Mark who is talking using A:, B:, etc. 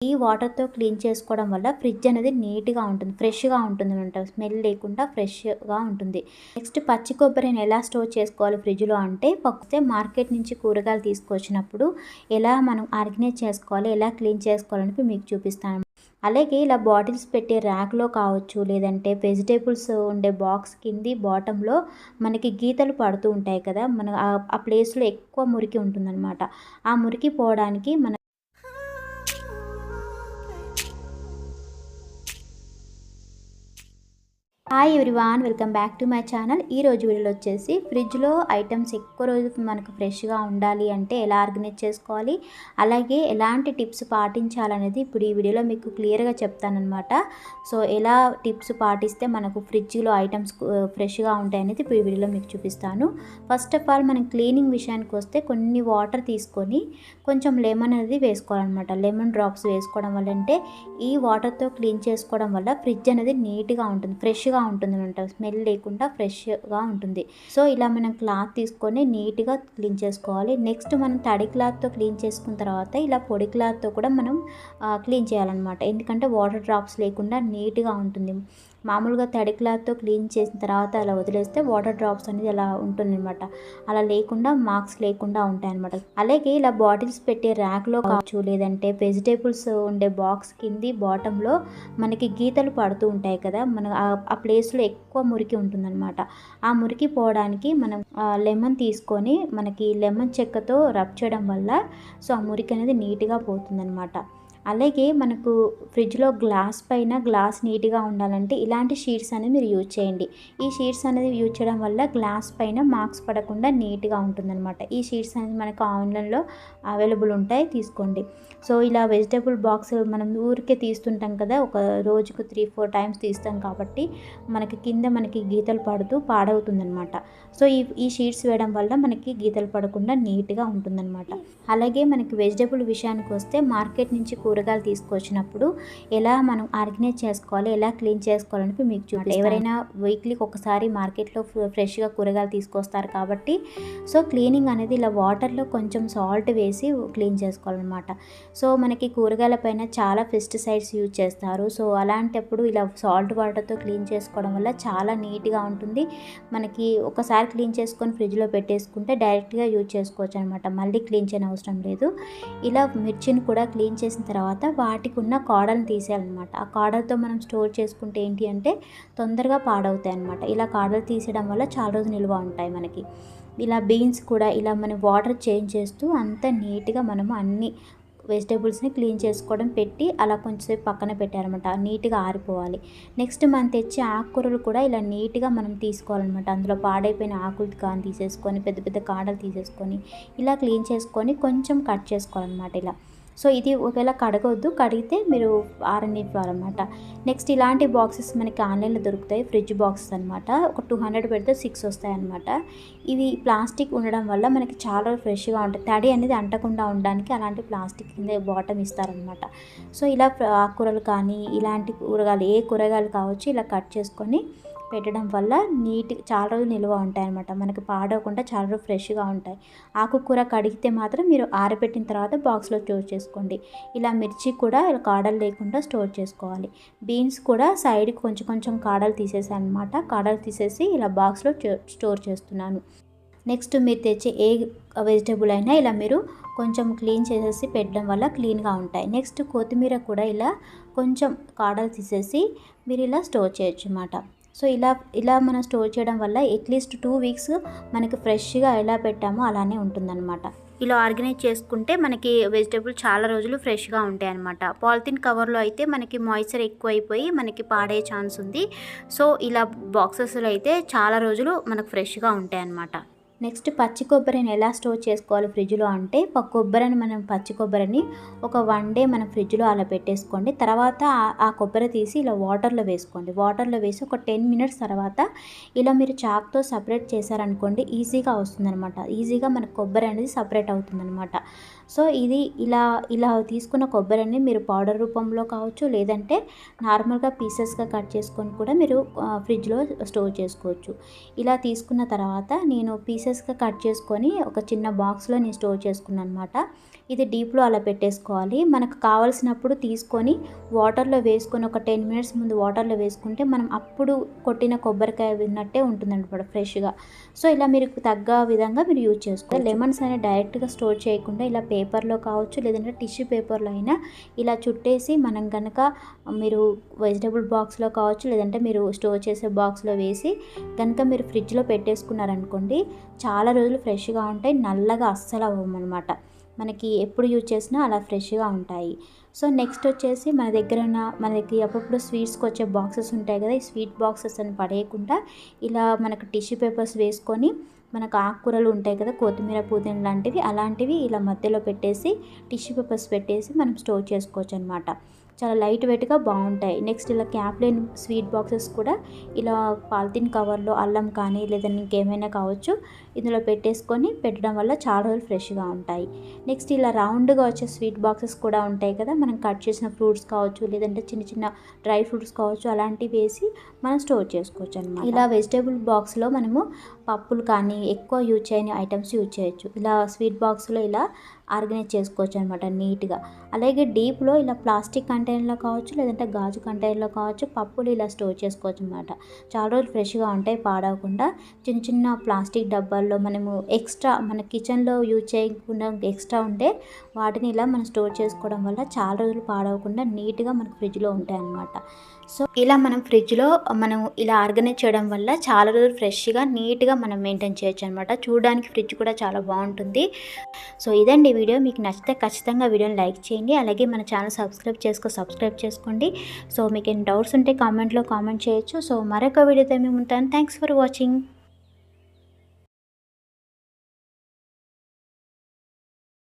A: ఈ వాటర్తో క్లీన్ చేసుకోవడం వల్ల ఫ్రిడ్జ్ అనేది నీట్గా ఉంటుంది ఫ్రెష్గా ఉంటుంది అనమాట స్మెల్ లేకుండా ఫ్రెష్గా ఉంటుంది. నెక్స్ట్ పచ్చి కొబ్బరిని ఎలా స్టోర్ చేసుకోవాలి ఫ్రిడ్జ్లో అంటే పక్కతే మార్కెట్ నుంచి కూరగాయలు తీసుకొచ్చినప్పుడు ఎలా మనం ఆర్గనైజ్ చేసుకోవాలి ఎలా క్లీన్ చేసుకోవాలని మీకు చూపిస్తాను. అలాగే ఇలా బాటిల్స్ పెట్టే ర్యాక్లో కావచ్చు లేదంటే వెజిటేబుల్స్ ఉండే బాక్స్ కింది బాటంలో మనకి గీతలు పడుతూ ఉంటాయి కదా మన ఆ ప్లేస్లో ఎక్కువ మురికి ఉంటుందన్నమాట. ఆ మురికి పోవడానికి మన hi everyone welcome back to my channel ఈ రోజు వీడియోలో వచ్చేసి ఫ్రిడ్జ్లో ఐటమ్స్ ఎక్కువ రోజు మనకు ఫ్రెష్గా ఉండాలి అంటే ఎలా ఆర్గనైజ్ చేసుకోవాలి అలాగే ఎలాంటి టిప్స్ పాటించాలనేది ఇప్పుడు ఈ వీడియోలో మీకు క్లియర్గా చెప్తానమాట సో ఎలా టిప్స్ పాటిస్తే మనకు ఫ్రిడ్జ్లో ఐటమ్స్ ఫ్రెష్గా ఉంటాయి అనేది ఇప్పుడు ఈ వీడియోలో మీకు చూపిస్తాను. ఫస్ట్ ఆఫ్ ఆల్ మనం క్లీనింగ్ విషయానికి వస్తే కొన్ని వాటర్ తీసుకొని కొంచెం లెమన్ అనేది వేసుకోవాలన్నమాట. లెమన్ డ్రాప్స్ వేసుకోవడం వల్ల అంటే ఈ వాటర్తో క్లీన్ చేసుకోవడం వల్ల ఫ్రిడ్జ్ అనేది నీట్గా ఉంటుంది ఫ్రెష్గా ఉంటుంది అనమాట స్మెల్ లేకుండా ఫ్రెష్గా ఉంటుంది. సో ఇలా మనం క్లాత్ తీసుకొని నీట్గా క్లీన్ చేసుకోవాలి. నెక్స్ట్ మనం తడి క్లాత్తో క్లీన్ చేసుకున్న తర్వాత ఇలా పొడి క్లాత్తో కూడా మనం క్లీన్ చేయాలన్నమాట. ఎందుకంటే వాటర్ డ్రాప్స్ లేకుండా నీట్గా ఉంటుంది. మామూలుగా తడి క్లాత్తో క్లీన్ చేసిన తర్వాత అలా వదిలేస్తే వాటర్ డ్రాప్స్ అనేది అలా ఉంటుందన్నమాట. అలా లేకుండా మార్క్స్ లేకుండా ఉంటాయి అనమాట అలాగే ఇలా బాటిల్స్ పెట్టే ర్యాక్లో కావచ్చు లేదంటే వెజిటేబుల్స్ ఉండే బాక్స్ కింది బాటంలో మనకి గీతలు పడుతూ ఉంటాయి కదా మన ఆ ప్లేస్లో ఎక్కువ మురికి ఉంటుందన్నమాట. ఆ మురికి పోవడానికి మనం లెమన్ తీసుకొని మనకి లెమన్ చెక్కతో రబ్ చేయడం వల్ల సో ఆ మురికి అనేది నీట్గా పోతుందన్నమాట. అలాగే మనకు ఫ్రిడ్జ్లో గ్లాస్ పైన గ్లాస్ నీట్గా ఉండాలంటే ఇలాంటి షీట్స్ అనేది మీరు యూజ్ చేయండి. ఈ షీట్స్ అనేది యూజ్ చేయడం వల్ల గ్లాస్ పైన మార్క్స్ పడకుండా నీట్గా ఉంటుందన్నమాట. ఈ షీట్స్ అనేది మనకు ఆన్లైన్లో అవైలబుల్ ఉంటాయి తీసుకోండి. సో ఇలా వెజిటేబుల్ బాక్స్ మనం ఊరికే తీస్తుంటాం కదా ఒక రోజుకు త్రీ ఫోర్ టైమ్స్ తీస్తాం కాబట్టి మనకి కింద మనకి గీతలు పడుతూ పాడవుతుందన్నమాట. సో ఈ ఈ షీట్స్ వేయడం వల్ల మనకి గీతలు పడకుండా నీట్గా ఉంటుందన్నమాట. అలాగే మనకి వెజిటేబుల్ విషయానికి వస్తే మార్కెట్ నుంచి కూరగాయలు తీసుకొచ్చినప్పుడు ఎలా మనం ఆర్గనైజ్ చేసుకోవాలి ఎలా క్లీన్ చేసుకోవాలని మీకు చూడండి ఎవరైనా వీక్లీకి ఒకసారి మార్కెట్లో ఫ్రెష్గా కూరగాయలు తీసుకొస్తారు కాబట్టి సో క్లీనింగ్ అనేది ఇలా వాటర్లో కొంచెం సాల్ట్ వేసి క్లీన్ చేసుకోవాలన్నమాట. సో మనకి కూరగాయల పైన చాలా పెస్టిసైడ్స్ యూజ్ చేస్తారు. సో అలాంటప్పుడు ఇలా సాల్ట్ వాటర్తో క్లీన్ చేసుకోవడం వల్ల చాలా నీట్గా ఉంటుంది. మనకి ఒకసారి క్లీన్ చేసుకొని ఫ్రిడ్జ్లో పెట్టేసుకుంటే డైరెక్ట్గా యూజ్ చేసుకోవచ్చు అనమాట మళ్ళీ క్లీన్ చేయని అవసరం లేదు. ఇలా మిర్చిని కూడా క్లీన్ చేసిన తర్వాత తర్వాత వాటికి ఉన్న కాడలను తీసేయాలన్నమాట. ఆ కాడలతో మనం స్టోర్ చేసుకుంటే ఏంటి అంటే తొందరగా పాడవుతాయి అనమాట ఇలా కాడలు తీసేయడం వల్ల చాలా రోజులు నిల్వ ఉంటాయి మనకి. ఇలా బీన్స్ కూడా ఇలా మనం వాటర్ చేంజ్ చేస్తూ అంత నీట్గా మనము అన్ని వెజిటేబుల్స్ని క్లీన్ చేసుకోవడం పెట్టి అలా కొంచెంసేపు పక్కన పెట్టారనమాట నీట్గా ఆరిపోవాలి. నెక్స్ట్ మనం తెచ్చే ఆకుకూరలు కూడా ఇలా నీట్గా మనం తీసుకోవాలన్నమాట. అందులో పాడైపోయిన ఆకులు కానీ తీసేసుకొని పెద్ద పెద్ద కాడలు తీసేసుకొని ఇలా క్లీన్ చేసుకొని కొంచెం కట్ చేసుకోవాలన్నమాట ఇలా. సో ఇది ఒకవేళ కడగవద్దు కడిగితే మీరు ఆరనివ్వాలన్నమాట నెక్స్ట్ ఇలాంటి బాక్సెస్ మనకి ఆన్లైన్లో దొరుకుతాయి ఫ్రిడ్జ్ బాక్సెస్ అనమాట ఒక టూ హండ్రెడ్ పెడితే సిక్స్ వస్తాయన్నమాట ఇవి ప్లాస్టిక్ ఉండడం వల్ల మనకి చాలా ఫ్రెష్గా ఉంటాయి. తడి అనేది అంటకుండా ఉండడానికి అలాంటి ప్లాస్టిక్ కింద బాటమ్ ఇస్తారనమాట సో ఇలా ఆకుకూరలు కానీ ఇలాంటి కూరగాయలు ఏ కూరగాయలు కావచ్చు ఇలా కట్ చేసుకొని పెట్టడం వల్ల నీట్ చాలా రోజులు నిల్వ ఉంటాయి అనమాట మనకి పాడవకుండా చాలా రోజులు ఫ్రెష్గా ఉంటాయి. ఆకుకూర కడిగితే మాత్రం మీరు ఆరబెట్టిన తర్వాత బాక్స్లో స్టోర్ చేసుకోండి. ఇలా మిర్చి కూడా ఇలా కాడలు లేకుండా స్టోర్ చేసుకోవాలి. బీన్స్ కూడా సైడ్ కొంచెం కొంచెం కాడలు తీసేసాను అనమాట కాడలు తీసేసి ఇలా బాక్స్లో స్టోర్ చేస్తున్నాను. నెక్స్ట్ మీరు తెచ్చే ఏ వెజిటేబుల్ అయినా ఇలా మీరు కొంచెం క్లీన్ చేసేసి పెట్టడం వల్ల క్లీన్గా ఉంటాయి. నెక్స్ట్ కొత్తిమీర కూడా ఇలా కొంచెం కాడలు తీసేసి మీరు ఇలా స్టోర్ చేయొచ్చు అన్నమాట. సో ఇలా ఇలా మనం స్టోర్ చేయడం వల్ల అట్లీస్ట్ టూ వీక్స్ మనకి ఫ్రెష్గా ఎలా పెట్టామో అలానే ఉంటుందన్నమాట. ఇలా ఆర్గనైజ్ చేసుకుంటే మనకి వెజిటేబుల్ చాలా రోజులు ఫ్రెష్గా ఉంటాయి అనమాట పాలిథిన్ కవర్లో అయితే మనకి మాయిశ్చర్ ఎక్కువ అయిపోయి మనకి పాడే ఛాన్స్ ఉంది. సో ఇలా బాక్సెస్లో అయితే చాలా రోజులు మనకు ఫ్రెష్గా ఉంటాయి అన్నమాట నెక్స్ట్ పచ్చి కొబ్బరిని ఎలా స్టోర్ చేసుకోవాలి ఫ్రిడ్జ్లో అంటే కొబ్బరిని మనం పచ్చి కొబ్బరిని ఒక వన్ డే మనం ఫ్రిడ్జ్లో అలా పెట్టేసుకోండి. తర్వాత ఆ కొబ్బరి తీసి ఇలా వాటర్లో వేసుకోండి. వాటర్లో వేసి ఒక టెన్ మినిట్స్ తర్వాత ఇలా మీరు చాక్తో సపరేట్ చేశారనుకోండి ఈజీగా వస్తుందనమాట ఈజీగా మనకు కొబ్బరి అనేది సపరేట్ అవుతుందనమాట సో ఇది ఇలా ఇలా తీసుకున్న కొబ్బరిని మీరు పౌడర్ రూపంలో కావచ్చు లేదంటే నార్మల్గా పీసెస్గా కట్ చేసుకొని కూడా మీరు ఫ్రిడ్జ్లో స్టోర్ చేసుకోవచ్చు. ఇలా తీసుకున్న తర్వాత నేను పీసెస్గా కట్ చేసుకొని ఒక చిన్న బాక్స్లో నేను స్టోర్ చేసుకున్నాను అనమాట ఇది డీప్లో అలా పెట్టేసుకోవాలి. మనకు కావాల్సినప్పుడు తీసుకొని వాటర్లో వేసుకొని ఒక టెన్ మినిట్స్ ముందు వాటర్లో వేసుకుంటే మనం అప్పుడు కొట్టిన కొబ్బరికాయ విన్నట్టే ఉంటుందన్నమాట ఫ్రెష్గా. సో ఇలా మీరు తగ్గ విధంగా మీరు యూజ్ చేసుకోవాలి. లెమన్స్ అనేవి డైరెక్ట్గా స్టోర్ చేయకుండా ఇలా పేపర్లో కావచ్చు లేదంటే టిష్యూ పేపర్లో అయినా ఇలా చుట్టేసి మనం కనుక మీరు వెజిటబుల్ బాక్స్లో కావచ్చు లేదంటే మీరు స్టోర్ చేసే బాక్స్లో వేసి కనుక మీరు ఫ్రిడ్జ్లో పెట్టేసుకున్నారనుకోండి చాలా రోజులు ఫ్రెష్గా ఉంటాయి నల్లగా అస్సలు అవ్వమన్నమాట మనకి ఎప్పుడు యూజ్ చేసినా అలా ఫ్రెష్గా ఉంటాయి. సో నెక్స్ట్ వచ్చేసి మన దగ్గర ఉన్న మనకి అప్పుడప్పుడు స్వీట్స్కి వచ్చే బాక్సెస్ ఉంటాయి కదా ఈ స్వీట్ బాక్సెస్ అని పడేయకుండా ఇలా మనకు టిష్యూ పేపర్స్ వేసుకొని మనకు ఆకుకూరలు ఉంటాయి కదా కొత్తిమీర పుదీనా లాంటివి అలాంటివి ఇలా మధ్యలో పెట్టేసి టిష్యూ పేపర్స్ పెట్టేసి మనం స్టోర్ చేసుకోవచ్చు అనమాట చాలా లైట్ వెయిట్గా బాగుంటాయి. నెక్స్ట్ ఇలా క్యాప్లైన్ స్వీట్ బాక్సెస్ కూడా ఇలా పాలిథిన్ కవర్లో అల్లం కానీ లేదా ఇంకేమైనా కావచ్చు ఇందులో పెట్టేసుకొని పెట్టడం వల్ల చాలా రోజులు ఫ్రెష్గా ఉంటాయి. నెక్స్ట్ ఇలా రౌండ్గా వచ్చే స్వీట్ బాక్సెస్ కూడా ఉంటాయి కదా మనం కట్ చేసిన ఫ్రూట్స్ కావచ్చు లేదంటే చిన్న చిన్న డ్రై ఫ్రూట్స్ కావచ్చు అలాంటివి వేసి మనం స్టోర్ చేసుకోవచ్చు అనమాట ఇలా వెజిటేబుల్ బాక్స్లో మనము పప్పులు కానీ ఎక్కువ యూజ్ చేయని ఐటమ్స్ యూజ్ చేయొచ్చు. ఇలా స్వీట్ బాక్స్లో ఇలా ఆర్గనైజ్ చేసుకోవచ్చు అనమాట నీట్గా. అలాగే డీప్లో ఇలా ప్లాస్టిక్ కంటైనర్లో కావచ్చు లేదంటే గాజు కంటైనర్లో కావచ్చు పప్పులు ఇలా స్టోర్ చేసుకోవచ్చు అనమాట చాలా రోజులు ఫ్రెష్గా ఉంటాయి పాడవకుండా. చిన్న చిన్న ప్లాస్టిక్ డబ్బాల్లో మనము ఎక్స్ట్రా మన కిచెన్లో యూజ్ చేయకుండా ఎక్స్ట్రా ఉంటే వాటిని ఇలా మనం స్టోర్ చేసుకోవడం వల్ల చాలా రోజులు పాడవకుండా నీట్గా మనకు ఫ్రిడ్జ్లో ఉంటాయి అన్నమాట. సో ఇలా మనం ఫ్రిడ్జ్లో మనం ఇలా ఆర్గనైజ్ చేయడం వల్ల చాలా రోజులు ఫ్రెష్గా నీట్గా మనం మెయింటైన్ చేయొచ్చు అనమాట చూడడానికి ఫ్రిడ్జ్ కూడా చాలా బాగుంటుంది. సో ఇదండి వీడియో మీకు నచ్చితే ఖచ్చితంగా వీడియోని లైక్ చేయండి. అలాగే మన ఛానల్ సబ్స్క్రైబ్ చేసుకో సబ్స్క్రైబ్ చేసుకోండి. సో మీకు ఏం డౌట్స్ ఉంటే కామెంట్లో కామెంట్ చేయొచ్చు. సో మరొక వీడియోతో మేము ఉంటాను థ్యాంక్స్ ఫర్ వాచింగ్